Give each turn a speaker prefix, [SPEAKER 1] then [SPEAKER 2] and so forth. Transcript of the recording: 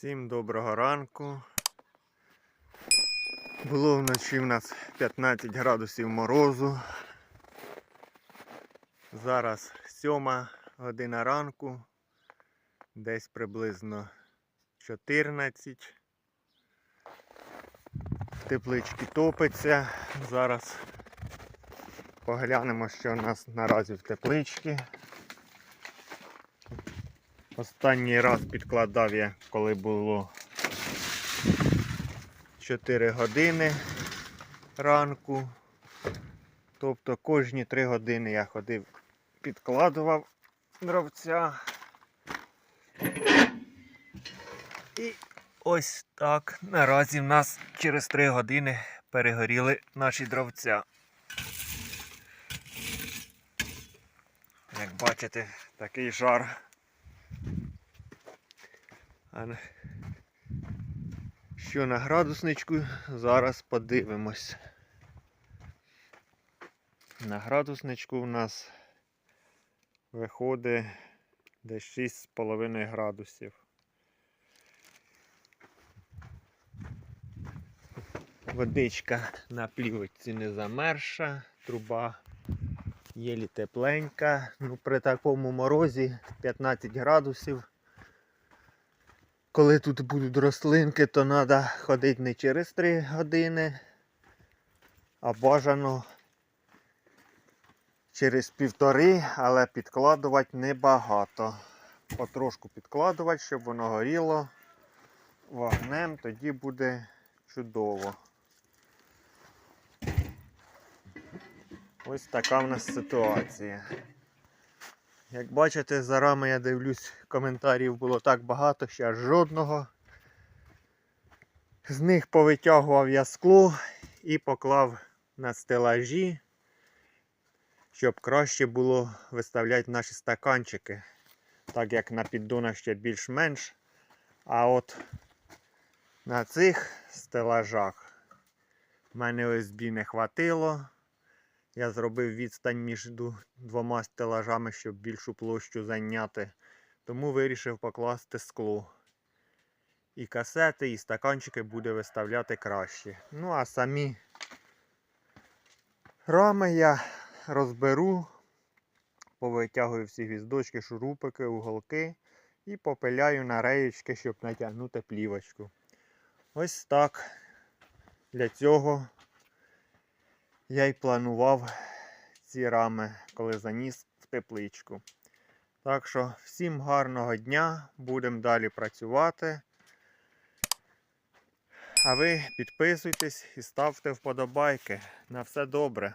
[SPEAKER 1] Всім доброго ранку. Було вночі в нас 15 градусів морозу. Зараз 7 година ранку, десь приблизно 14. Теплички топиться. Зараз поглянемо, що у нас наразі в тепличці. Останній раз підкладав я, коли було 4 години ранку. Тобто кожні 3 години я ходив, підкладував дровця. І ось так. Наразі в нас через 3 години перегоріли наші дровця. Як бачите, такий жар. Що на градусничку, зараз подивимось. На градусничку в нас виходить десь 6,5 градусів. Водичка на плівочці не замерша, труба єлі тепленька. Ну, при такому морозі 15 градусів. Коли тут будуть рослинки, то треба ходити не через 3 години, а бажано через півтори, але підкладувати небагато. Потрошку підкладувати, щоб воно горіло вогнем, тоді буде чудово. Ось така в нас ситуація. Як бачите, за рами я дивлюсь, коментарів було так багато, що аж жодного. З них повитягував я скло і поклав на стелажі, щоб краще було виставляти наші стаканчики. Так як на піддонах ще більш-менш. А от на цих стелажах в мене ОСБ не хватило. Я зробив відстань між двома стелажами, щоб більшу площу зайняти. Тому вирішив покласти скло. І касети, і стаканчики буде виставляти краще. Ну, а самі рами я розберу, повитягую всі гвіздочки, шурупики, уголки і попиляю на реєчки, щоб натягнути плівочку. Ось так. Для цього я й планував ці рами, коли заніс в тепличку. Так що всім гарного дня, будемо далі працювати. А ви підписуйтесь і ставте вподобайки. На все добре.